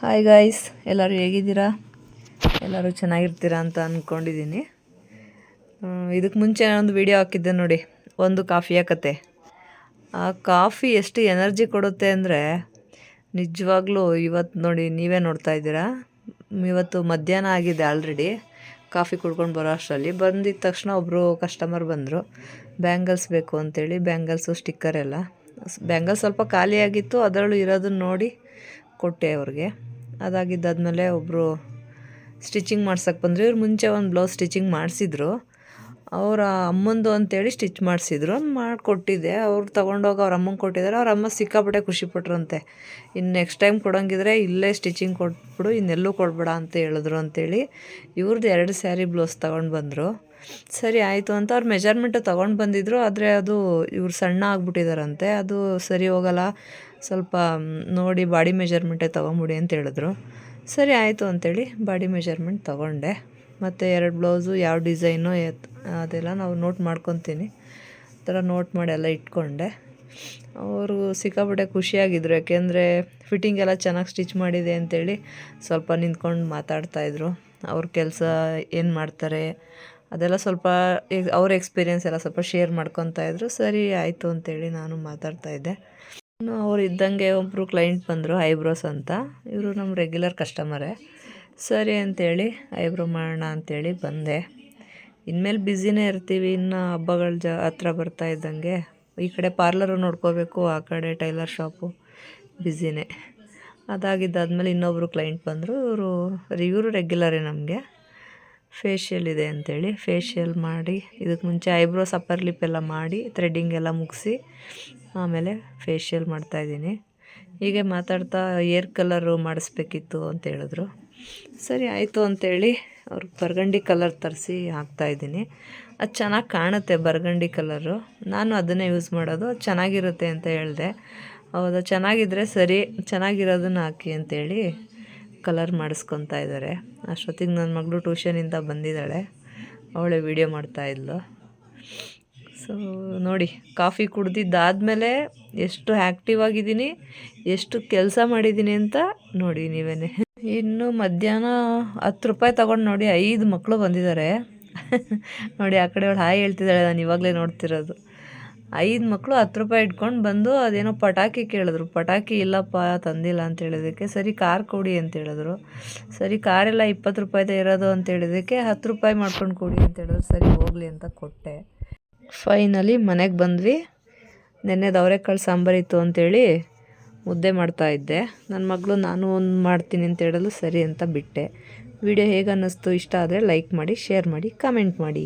Hi guys ಎಲ್ಲರೂ ಹೇಗಿದ್ದೀರಾ? ಎಲ್ಲರೂ ಚೆನ್ನಾಗಿರ್ತೀರಾ ಅಂತ ಅಂದ್ಕೊಂಡಿದ್ದೀನಿ ಇದಕ್ಕೆ ಮುಂಚೆ ಒಂದು ವಿಡಿಯೋ ಹಾಕಿದ್ದೆ ನೋಡಿ, ಒಂದು ಕಾಫಿಯ ಕತೆ. ಆ ಕಾಫಿ ಎಷ್ಟು ಎನರ್ಜಿ ಕೊಡುತ್ತೆ ಅಂದರೆ, ನಿಜವಾಗ್ಲೂ ಇವತ್ತು ನೋಡಿ ನೀವೇ ನೋಡ್ತಾ ಇದ್ದೀರಾ? ಇವತ್ತು ಮಧ್ಯಾಹ್ನ ಆಗಿದೆ ಆಲ್ರೆಡಿ ಕಾಫಿ ಕುಡ್ಕೊಂಡು ಬರೋ ಅಷ್ಟರಲ್ಲಿ. ಬಂದಿದ್ದ ತಕ್ಷಣ ಒಬ್ಬರು ಕಸ್ಟಮರ್ ಬಂದರು, ಬ್ಯಾಂಗಲ್ಸ್ ಬೇಕು ಅಂತೇಳಿ. ಬ್ಯಾಂಗಲ್ಸು ಸ್ಟಿಕ್ಕರ್ ಎಲ್ಲ. ಬ್ಯಾಂಗಲ್ಸ್ ಸ್ವಲ್ಪ ಖಾಲಿಯಾಗಿತ್ತು, ಅದರಲ್ಲೂ ಇರೋದನ್ನ ನೋಡಿ ಕೊಟ್ಟೆ ಅವ್ರಿಗೆ. ಅದಾಗಿದ್ದಾದಮೇಲೆ ಒಬ್ಬರು ಸ್ಟಿಚಿಂಗ್ ಮಾಡ್ಸೋಕ್ಕೆ ಬಂದರು. ಇವ್ರು ಮುಂಚೆ ಒಂದು ಬ್ಲೌಸ್ ಸ್ಟಿಚಿಂಗ್ ಮಾಡಿಸಿದ್ರು. ಅವರ ಅಮ್ಮಂದು ಅಂತೇಳಿ ಸ್ಟಿಚ್ ಮಾಡಿಸಿದ್ರು. ಮಾಡಿಕೊಟ್ಟಿದ್ದೆ ಅವ್ರು ತೊಗೊಂಡೋಗಿ ಅವ್ರ ಅಮ್ಮಂಗೆ ಕೊಟ್ಟಿದ್ದಾರೆ ಅವ್ರ ಅಮ್ಮ ಸಿಕ್ಕಾಪಟ್ಟೆ ಖುಷಿಪಟ್ರಂತೆ ಇನ್ನು ನೆಕ್ಸ್ಟ್ ಟೈಮ್ ಕೊಡೋಂಗಿದ್ರೆ ಇಲ್ಲೇ ಸ್ಟಿಚಿಂಗ್ ಕೊಟ್ಬಿಡು, ಇನ್ನೆಲ್ಲೂ ಕೊಡಬೇಡ ಅಂತ ಹೇಳಿದ್ರು ಅಂತೇಳಿ ಇವ್ರದ್ದು ಎರಡು ಸ್ಯಾರಿ ಬ್ಲೌಸ್ ತೊಗೊಂಡು ಬಂದರು. ಸರಿ, ಆಯಿತು ಅಂತ ಅವ್ರು ಮೆಜರ್ಮೆಂಟು ತೊಗೊಂಡು ಬಂದಿದ್ರು. ಆದರೆ ಅದು ಇವ್ರು ಸಣ್ಣ ಆಗ್ಬಿಟ್ಟಿದಾರಂತೆ. ಅದು ಸರಿ ಹೋಗಲ್ಲ. ಸ್ವಲ್ಪ ನೋಡಿ ಬಾಡಿ ಮೆಜರ್ಮೆಂಟೇ ತೊಗೊಂಬಿಡಿ ಅಂತ ಹೇಳಿದ್ರು. ಸರಿ, ಆಯಿತು ಅಂತೇಳಿ ಬಾಡಿ ಮೆಜರ್ಮೆಂಟ್ ತೊಗೊಂಡೆ. ಮತ್ತು ಎರಡು ಬ್ಲೌಸು, ಯಾವ ಡಿಸೈನು ಅದೆಲ್ಲ ನಾವು ನೋಟ್ ಮಾಡ್ಕೊತೀನಿ. ಆ ಥರ ನೋಟ್ ಮಾಡಿ ಎಲ್ಲ ಇಟ್ಕೊಂಡೆ. ಅವರು ಸಿಕ್ಕಾಪಟ್ಟೆ ಖುಷಿಯಾಗಿದ್ರು, ಯಾಕೆಂದರೆ ಫಿಟ್ಟಿಂಗ್ ಎಲ್ಲ ಚೆನ್ನಾಗಿ ಸ್ಟಿಚ್ ಮಾಡಿದೆ ಅಂತೇಳಿ ಸ್ವಲ್ಪ ನಿಂತ್ಕೊಂಡು ಮಾತಾಡ್ತಾಯಿದ್ರು ಅವ್ರ ಕೆಲಸ ಏನು ಮಾಡ್ತಾರೆ, ಅದೆಲ್ಲ ಸ್ವಲ್ಪ ಅವ್ರ ಎಕ್ಸ್ಪೀರಿಯೆನ್ಸ್ ಎಲ್ಲ ಸ್ವಲ್ಪ ಶೇರ್ ಮಾಡ್ಕೊತಾಯಿದ್ರು ಸರಿ, ಆಯಿತು ಅಂತೇಳಿ ನಾನು ಮಾತಾಡ್ತಾಯಿದ್ದೆ ಅವ್ರು ಇದ್ದಂಗೆ ಒಬ್ಬರು ಕ್ಲೈಂಟ್ ಬಂದರು ಐಬ್ರೋಸ್ ಅಂತ. ಇವರು ನಮ್ಮ ರೆಗ್ಯುಲರ್ ಕಸ್ಟಮರೇ ಸರಿ ಅಂತೇಳಿ ಐಬ್ರೋ ಮಾಡೋಣ ಅಂತೇಳಿ ಬಂದೆ. ಇನ್ಮೇಲೆ ಬ್ಯುಸಿನೇ ಇರ್ತೀವಿ, ಇನ್ನು ಹಬ್ಬಗಳ ಜ, ಹತ್ರ ಬರ್ತಾ ಇದ್ದಂಗೆ. ಈ ಕಡೆ ಪಾರ್ಲರು ನೋಡ್ಕೋಬೇಕು, ಆ ಕಡೆ ಟೈಲರ್ ಶಾಪು ಬ್ಯುಸಿನೇ ಅದಾಗಿದ್ದಾದ್ಮೇಲೆ ಇನ್ನೊಬ್ಬರು ಕ್ಲೈಂಟ್ ಬಂದರು, ಇವರು ಇವರು ರೆಗ್ಯುಲರೇ ನಮಗೆ. ಫೇಶಿಯಲ್ ಇದೆ ಅಂಥೇಳಿ ಫೇಶಿಯಲ್ ಮಾಡಿ ಇದಕ್ಕೆ ಮುಂಚೆ ಐಬ್ರೋಸ್ ಅಪ್ಪರ್ ಲಿಪ್ ಎಲ್ಲ ಮಾಡಿ ಥ್ರೆಡ್ಡಿಂಗ್ ಎಲ್ಲ ಮುಗಿಸಿ, ಆಮೇಲೆ ಫೇಶಿಯಲ್ ಮಾಡ್ತಾಯಿದ್ದೀನಿ ಹೀಗೆ ಮಾತಾಡ್ತಾ ಏರ್ ಕಲರು ಮಾಡಿಸ್ಬೇಕಿತ್ತು ಅಂತ ಹೇಳಿದ್ರು. ಸರಿ, ಆಯಿತು ಅಂತೇಳಿ ಅವ್ರಿಗೆ ಬರ್ಗಂಡಿ ಕಲರ್ ತರಿಸಿ ಹಾಕ್ತಾಯಿದ್ದೀನಿ ಅದು ಚೆನ್ನಾಗಿ ಕಾಣುತ್ತೆ ಬರ್ಗಂಡಿ ಕಲರು ನಾನು ಅದನ್ನೇ ಯೂಸ್ ಮಾಡೋದು, ಅದು ಚೆನ್ನಾಗಿರುತ್ತೆ ಅಂತ ಹೇಳಿದೆ. ಹೌದಾ ಚೆನ್ನಾಗಿದ್ದರೆ ಸರಿ, ಚೆನ್ನಾಗಿರೋದನ್ನ ಹಾಕಿ ಅಂತೇಳಿ ಕಲರ್ ಮಾಡಿಸ್ಕೊತಾ ಇದ್ದಾರೆ. ಅಷ್ಟೊತ್ತಿಗೆ ನನ್ನ ಮಗಳು ಟ್ಯೂಷನಿಂದ ಬಂದಿದ್ದಾಳೆ. ಅವಳೇ ವೀಡಿಯೋ ಮಾಡ್ತಾಯಿದ್ಲು ಸೊ ನೋಡಿ ಕಾಫಿ ಕುಡ್ದಿದ್ದಾದಮೇಲೆ ಎಷ್ಟು ಆ್ಯಕ್ಟಿವ್ ಆಗಿದ್ದೀನಿ, ಎಷ್ಟು ಕೆಲಸ ಮಾಡಿದ್ದೀನಿ ಅಂತ ನೋಡಿ ನೀವೇ ಇನ್ನು ಮಧ್ಯಾಹ್ನ ಹತ್ತು ರೂಪಾಯಿ ತೊಗೊಂಡು ನೋಡಿ ಐದು ಮಕ್ಕಳು ಬಂದಿದ್ದಾರೆ. ನೋಡಿ, ಆ ಕಡೆ ಅವಳು ಹಾಯ್ ಹೇಳ್ತಿದ್ದಾಳೆ, ನಾನು ಇವಾಗಲೇ ನೋಡ್ತಿರೋದು. ಐದು ಮಕ್ಕಳು ಹತ್ತು ರೂಪಾಯಿ ಇಟ್ಕೊಂಡು ಬಂದು ಅದೇನೋ ಪಟಾಕಿ ಕೇಳಿದ್ರು. ಪಟಾಕಿ ಇಲ್ಲಪ್ಪ, ತಂದಿಲ್ಲ ಅಂತ ಹೇಳಿದ್ದಕ್ಕೆ, ಸರಿ ಕಾರ್ ಕೊಡಿ ಅಂತ ಹೇಳಿದ್ರು. ಸರಿ ಕಾರೆಲ್ಲ ಇಪ್ಪತ್ತು ರೂಪಾಯಿದೆ ಇರೋದು ಅಂತ ಹೇಳಿದ್ದಕ್ಕೆ, ಹತ್ತು ರೂಪಾಯಿ ಮಾಡ್ಕೊಂಡು ಕೊಡಿ ಅಂತ ಹೇಳಿದ್ರು. ಸರಿ ಹೋಗಲಿ ಅಂತ ಕೊಟ್ಟೆ. ಫೈನಲಿ ಮನೆಗೆ ಬಂದ್ವಿ. ನೆನ್ನೆ ದವರೆಕಾಳು ಸಾಂಬಾರಿತ್ತು ಅಂತೇಳಿ ಮುದ್ದೆ ಮಾಡ್ತಾಯಿದ್ದೆ ನನ್ನ ಮಗಳು, ನಾನು ಒಂದು ಮಾಡ್ತೀನಿ ಅಂತ ಹೇಳಲು ಸರಿ ಅಂತ ಬಿಟ್ಟೆ. ವಿಡಿಯೋ ಹೇಗೆ ಅನ್ನಿಸ್ತು ಇಷ್ಟ ಆದರೆ ಲೈಕ್ ಮಾಡಿ, ಶೇರ್ ಮಾಡಿ, ಕಮೆಂಟ್ ಮಾಡಿ.